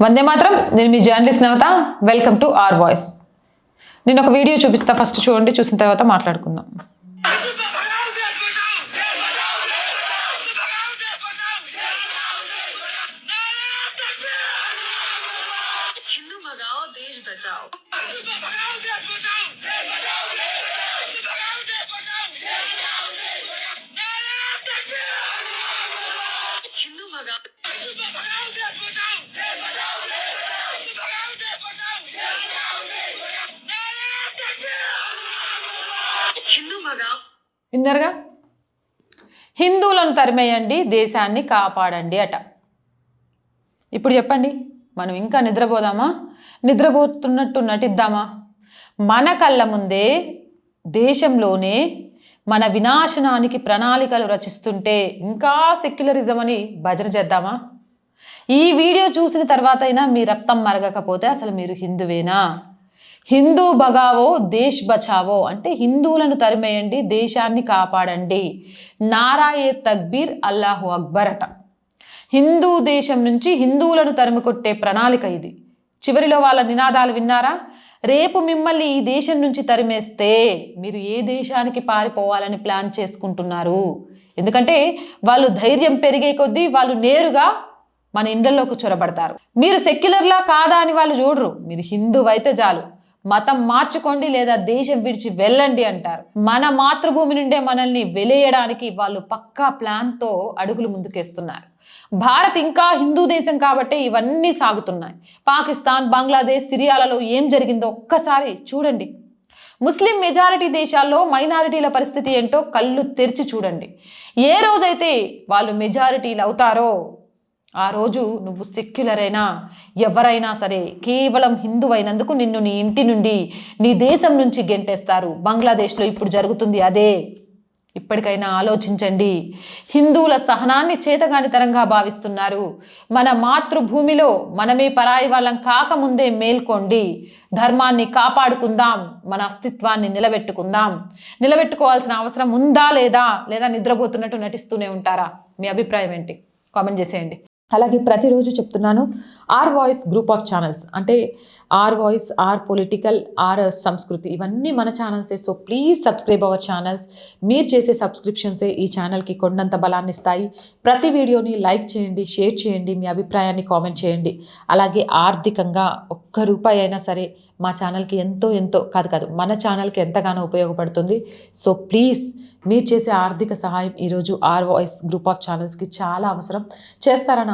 వందే మాత్రం. నేను మీ journalist Navata. Welcome to R voice నేను ఒక వీడియో చూపిస్తా. ఫస్ట్ చూడండి చూసిన తర్వాత మాట్లాడుకుందాం. हिंदू भगाओ हिंदू भगाओ విన్నారుగా హిందువులను తరిమేయండి దేశాన్ని కాపాడండి అట ఇప్పుడు చెప్పండి మనం ఇంకా నిద్రపోదామా నిద్రపోతున్నట్టు నటిద్దామా మన కళ్ళ ముందే దేశంలోనే మన వినాశనానికి ప్రణాళికలు రచిస్తుంటే ఇంకా సెక్యులరిజం అని భజన చేద్దామా? ఈ వీడియో చూసిన తర్వాత అయినా మీ రక్తం మరగకపోతే అసలు మీరు హిందువేనా? హిందూ భగావో దేశ్ బచావో అంటే హిందువులను తరిమేయండి దేశాన్ని కాపాడండి. నారాయే తక్బీర్ అల్లాహు అక్బర్ అట. హిందూ దేశం నుంచి హిందువులను తరిమికొట్టే ప్రణాళిక ఇది. చివరిలో వాళ్ళ నినాదాలు విన్నారా? రేపు మిమ్మల్ని ఈ దేశం నుంచి తరిమేస్తే మీరు ఏ దేశానికి పారిపోవాలని ప్లాన్ చేసుకుంటున్నారు? ఎందుకంటే వాళ్ళు ధైర్యం పెరిగే కొద్దీ వాళ్ళు నేరుగా మన ఇండ్లలోకి చొరబడతారు. మీరు సెక్యులర్లా కాదా అని వాళ్ళు చూడరు. మీరు హిందువైతే అయితే చాలు మతం మార్చుకోండి లేదా దేశం విడిచి వెళ్ళండి అంటారు. మన మాతృభూమి నుండే మనల్ని వెలేయడానికి వాళ్ళు పక్కా ప్లాన్తో అడుగులు ముందుకేస్తున్నారు. భారత్ ఇంకా హిందూ దేశం కాబట్టి ఇవన్నీ సాగుతున్నాయి. పాకిస్తాన్ బంగ్లాదేశ్ సిరియాలలో ఏం జరిగిందో ఒక్కసారి చూడండి. ముస్లిం మెజారిటీ దేశాల్లో మైనారిటీల పరిస్థితి ఏంటో కళ్ళు తెరిచి చూడండి. ఏ రోజైతే వాళ్ళు మెజారిటీలు అవుతారో ఆ రోజు నువ్వు సెక్యులర్ అయినా ఎవరైనా సరే కేవలం హిందువైనందుకు నిన్ను నీ ఇంటి నుండి నీ దేశం నుంచి గెంటేస్తారు. బంగ్లాదేశ్లో ఇప్పుడు జరుగుతుంది అదే. ఇప్పటికైనా ఆలోచించండి. హిందువుల సహనాన్ని చేతగానితరంగా భావిస్తున్నారు. మన మాతృభూమిలో మనమే పరాయి వాళ్ళం కాకముందే మేల్కోండి. ధర్మాన్ని కాపాడుకుందాం. మన అస్తిత్వాన్ని నిలబెట్టుకుందాం. నిలబెట్టుకోవాల్సిన అవసరం ఉందా లేదా? లేదా నిద్రపోతున్నట్టు నటిస్తూనే ఉంటారా? మీ అభిప్రాయం ఏంటి? కామెంట్ చేసేయండి. అలాగే ప్రతిరోజు చెప్తున్నాను R voice group of channels అంటే R voice R political R Sanskriti ఇవన్నీ మన ఛానల్సే. So please subscribe our channels. మీరు చేసే సబ్స్క్రిప్షన్సే ఈ ఛానల్కి కొండంత బలాన్ని ఇస్తాయి. ప్రతి వీడియోని లైక్ చేయండి షేర్ చేయండి మీ అభిప్రాయాన్ని కామెంట్ చేయండి. అలాగే ఆర్థికంగా ఒక్క రూపాయి అయినా సరే మా ఛానల్కి ఎంతో ఎంతో కాదు కాదు మన ఛానల్కి ఎంతగానో ఉపయోగపడుతుంది. సో ప్లీజ్ మీరు చేసే ఆర్థిక సహాయం ఈరోజు ఆర్ వాయిస్ గ్రూప్ ఆఫ్ ఛానల్స్కి చాలా అవసరం. చేస్తారని